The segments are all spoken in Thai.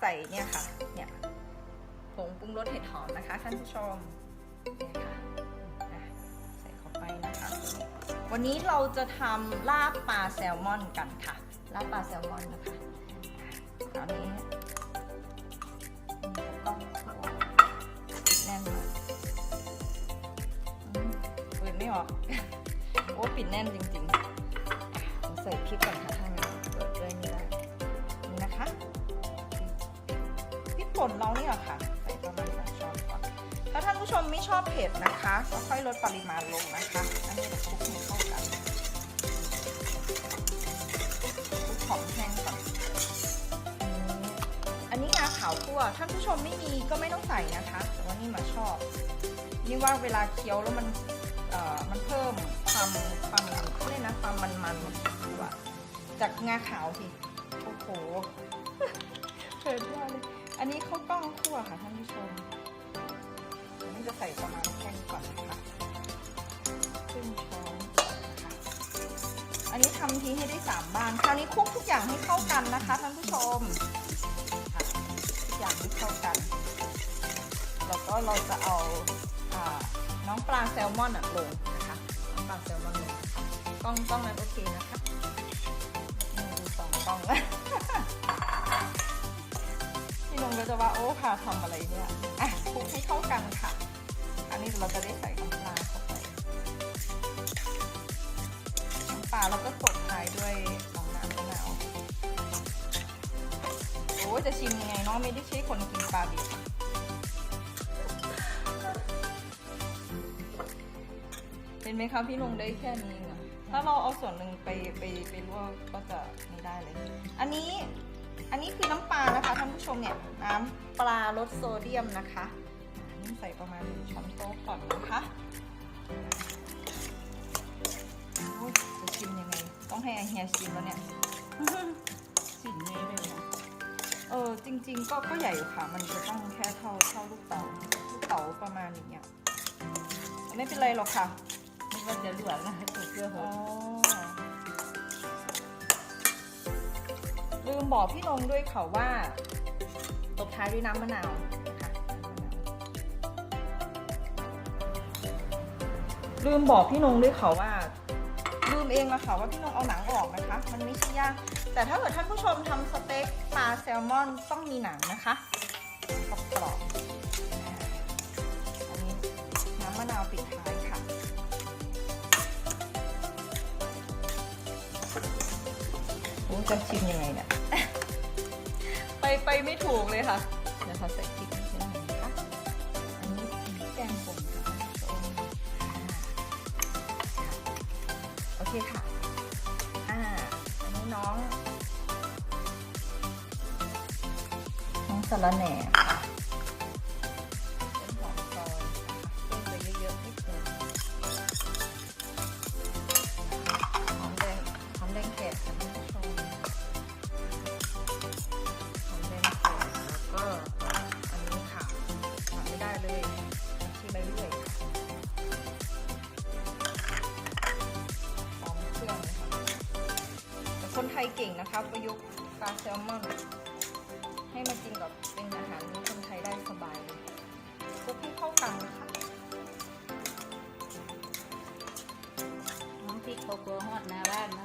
ใส่เนี่ยค่ะ เนี่ยผงปรุงรสเห็ดหอมนะคะท่านผู้ชมเนี่ยค่ะใส่เข้าไปนะคะ วันนี้เราจะทำลาบปลาแซลมอนกันค่ะ ลาบปลาแซลมอนนะคะคราวนี้ต้องแน่นอืมเปิดไม่ออก โอ้ปิดแน่นจริงๆ ใส่พริกก่อนค่ะถ้างั้น ป่นเราเนี่ยค่ะใส่ประมาณสองช้อนก่อนถ้าท่านผู้ชมไม่ชอบเผ็ดนะคะ ก็ค่อยลดปริมาณลงนะคะอันนี้เดี๋ยวคลุกให้เข้ากันคลุกของแห้งก่อนอันนี้อันนี้งาขาวคั่วท่านผู้ชมไม่มีก็ไม่ต้องใส่นะคะ แต่ว่านี่มาชอบ นี่ว่าเวลาเคี้ยวแล้วมันเอ่อมันเพิ่มความความเขาเรียกนะความมันมันๆกว่าจากงาขาวสิโอ้โหเผ็ดมากเลย อันนี้ข้าวกล้องคั่วค่ะท่านผู้ชมอันนี้จะใส่ประมาณแค่นี้ก่อนนะคะครึ่งช้อนค่ะอันนี้ทำทีให้ได้สามบาน คราวนี้คลุกทุกอย่างให้เข้ากันนะคะท่านผู้ชมทุกอย่างให้เข้ากัน แล้วก็เราจะเอาน้องปลาแซลมอนลงนะคะน้องปลาแซลมอนลงนะคะกล้องกล้องนั้นโอเคนะคะ จะว่าโอ้ค่ะทำอะไรเนี่ยอะคลุกให้เข้ากันค่ะ อันนี้เราจะได้ใส่น้ำปลาเข้าไปน้ำปลาแล้วก็ตบท้ายด้วยน้องน้ำมะนาวโอ้จะชิมยังไงเนาะไม่ได้ใช่คนกินปลาดิบเห็นไหมคะพี่นงได้แค่นี้อะถ้าเราเอาส่วนหนึ่งไปไปไปลวกก็จะไม่ได้เลย อันนี้ อันนี้คือน้ำปลานะคะท่านผู้ชมเนี่ยน้ำปลาลดโซเดียมนะคะอ่านี่ใส่ประมาณหนึ่งช้อนโต๊ะก่อนนะคะโอ้ยจะชิมยังไง ต้องให้อาเฮียชิมแล้วเนี่ยสิ่งนี้เลยนะเออจริง ๆ ก็ก็ใหญ่อยู่ค่ะ มันจะต้องแค่เท่าเท่าลูกเต๋าลูกเต๋าประมาณอย่างเงี้ยแต่ไม่เป็นไรหรอกค่ะนึกว่าจะเหลือนะถูกเกลือหอ๋อด ลืมบอกพี่นงด้วยค่ะว่าตบท้ายด้วยน้ำมะนาวนะคะลืมบอกพี่นงด้วยค่ะว่า ลืมเองอะค่ะว่าพี่นงเอาหนังออกนะคะ มันไม่ใช่ยากแต่ถ้าเกิดท่านผู้ชมทำสเต็กปลาแซลมอนต้องมีหนังนะคะกรอบๆอันนี้น้ำมะนาวปิดท้ายค่ะโอ้จะชิมยังไงเนี่ย ไปไปไม่ถูกเลยค่ะเดี๋ยวขอใส่พริกนิดนึงนะคะอันนี้พริกแกงป่นค่ะท่านผู้ชมอ่าค่ะโอเคค่ะอ่าอันนี้น้อง น้องสะระแหน่ค่ะ แต่คนไทยเก่งนะคะ ประยุกต์ปลาแซลมอนให้มากินกับเป็นอาหารนี้คนไทยได้สบายเลยคลุกให้เข้ากันนะคะน้องพริกเขากลัวฮอดหน้าบ้านนะ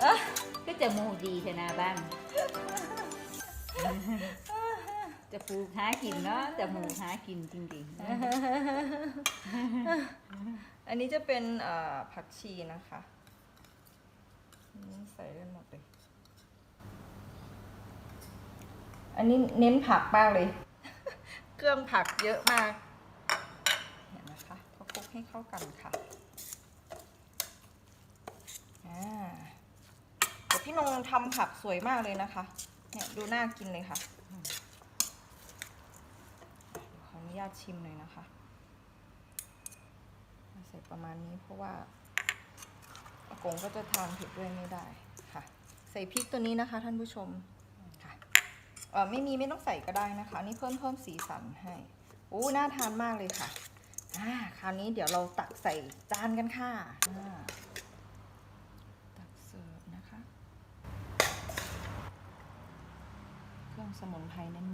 เอ๊ะก็จะมูดีใช่หน้าบ้าน จะปลูกหากินเนาะจะหมูหากินจริงอันนี้จะเป็นเอ่อผักชีนะคะอันนี้ ใส่ได้หมดเลย อันนี้เน้นผักมากเลย เครื่องผักเยอะมากเห็นนะคะพอคลุกให้เข้ากันค่ะอ่าแต่พี่นงทำผักสวยมากเลยนะคะ เนี่ยดูน่ากินเลยค่ะเดี๋ยวขออนุญาตชิมหน่อยนะคะ ใส่ประมาณนี้เพราะว่าอา กงก็จะทานเผ็ดด้วยไม่ได้ค่ะ ใส่พริกตัวนี้นะคะ ท่านผู้ชมค่ะไม่มีไม่ต้องใส่ก็ได้นะคะ นี่เพิ่มเพิ่มสีสันให้โอ้น่าทานมากเลยค่ะอ่าคราวนี้เดี๋ยวเราตักใส่จานกันค่ะตักเสิร์ฟนะคะ เครื่ององสมุนไพรเน้น